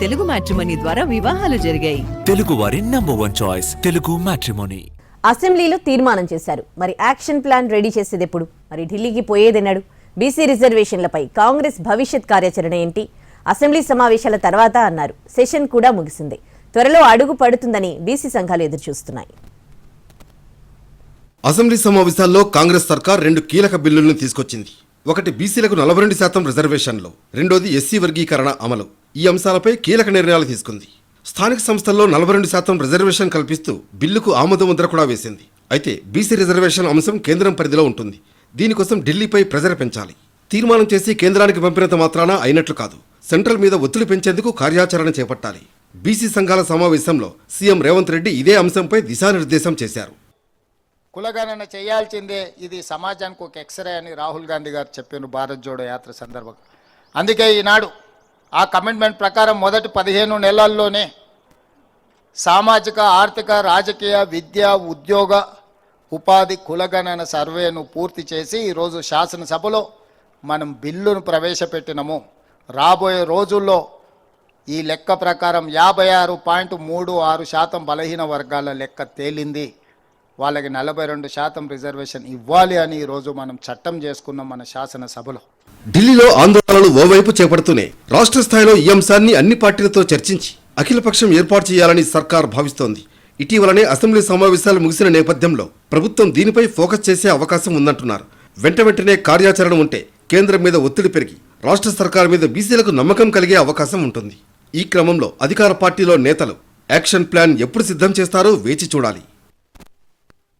Telugu matrimony ద్వారా వివాహాలు జరిగాయి. తెలుగు వారి number one choice Telugu matrimony. అసెంబ్లీలో తీర్మానం చేశారు. మరి యాక్షన్ ప్లాన్ రెడీ చేసేది ఎప్పుడు మరి ఢిల్లీకి పోయేదెన్నాడు? బీసీ రిజర్వేషన్లపై కాంగ్రెస్ భవిష్యత్ కార్యాచరణ ఏంటి? అసెంబ్లీ సమావేశాల తర్వాత అన్నారు. సెషన్ కూడా ముగిసింది. త్వరలో అడుగు పడుతుందని బీసీ సంఘాలు ఎదురుచూస్తున్నాయి. అసెంబ్లీ సమావేశాల్లో కాంగ్రెస్ సర్కార్ రెండు కీలక బిల్లులను తీసుకొచ్చింది. ఒకటి బీసీలకు నలభై రెండు శాతం రిజర్వేషన్లు. రెండోది ఎస్సీ వర్గీకరణ అమలు. ఈ అంశాలపై కీలక నిర్ణయాలు తీసుకుంది. స్థానిక సంస్థల్లో నలభై రెండు శాతం రిజర్వేషన్ కల్పిస్తూ బిల్లుకు ఆమోద ముద్ర కూడా వేసింది. అయితే బీసీ రిజర్వేషన్ అంశం కేంద్రం పరిధిలో ఉంటుంది. దీనికోసం ఢిల్లీపై ప్రెజర్ పెంచాలి. తీర్మానం చేసి కేంద్రానికి పంపినంత మాత్రాన అయినట్లు కాదు. సెంట్రల్ మీద ఒత్తిడి పెంచేందుకు కార్యాచరణ చేపట్టాలి. బీసీ సంఘాల సమావేశంలో సీఎం రేవంత్ రెడ్డి ఇదే అంశంపై దిశానిర్దేశం చేశారు. కులగణన చేయాల్సిందే ఇది సమాజానికి ఒక ఎక్స్రే అని రాహుల్ గాంధీ గారు చెప్పారు భారత్ జోడో యాత్ర సందర్భంగా. అందుకే ఈనాడు ఆ కమిట్మెంట్ ప్రకారం మొదటి పదిహేను నెలల్లోనే సామాజిక ఆర్థిక రాజకీయ విద్య ఉద్యోగ ఉపాధి కులగణన సర్వేను పూర్తి చేసి ఈరోజు శాసనసభలో మనం బిల్లును ప్రవేశపెట్టినము. రాబోయే రోజుల్లో ఈ లెక్క ప్రకారం యాభై ఆరు పాయింట్ మూడు ఆరు శాతం బలహీన వర్గాల లెక్క తేలింది. వాళ్ళకి నలభై రెండు శాతం రిజర్వేషన్ ఇవ్వాలి అని ఈరోజు మనం చట్టం చేసుకున్నాం మన శాసనసభలో. ఢిల్లీలో ఆందోళనలు ఓవైపు చేపడుతూనే రాష్ట్ర స్థాయిలో ఈ అంశాన్ని అన్ని పార్టీలతో చర్చించి అఖిలపక్షం ఏర్పాటు చేయాలని సర్కార్ భావిస్తోంది. ఇటీవలనే అసెంబ్లీ సమావేశాలు ముగిసిన నేపథ్యంలో ప్రభుత్వం దీనిపై ఫోకస్ చేసే అవకాశం ఉందంటున్నారు. వెంట వెంటనే కార్యాచరణ ఉంటే కేంద్రం మీద ఒత్తిడి పెరిగి రాష్ట్ర సర్కార్ మీద బీసీలకు నమ్మకం కలిగే అవకాశం ఉంటుంది. ఈ క్రమంలో అధికార పార్టీలో నేతలు యాక్షన్ ప్లాన్ ఎప్పుడు సిద్ధం చేస్తారో వేచి చూడాలి.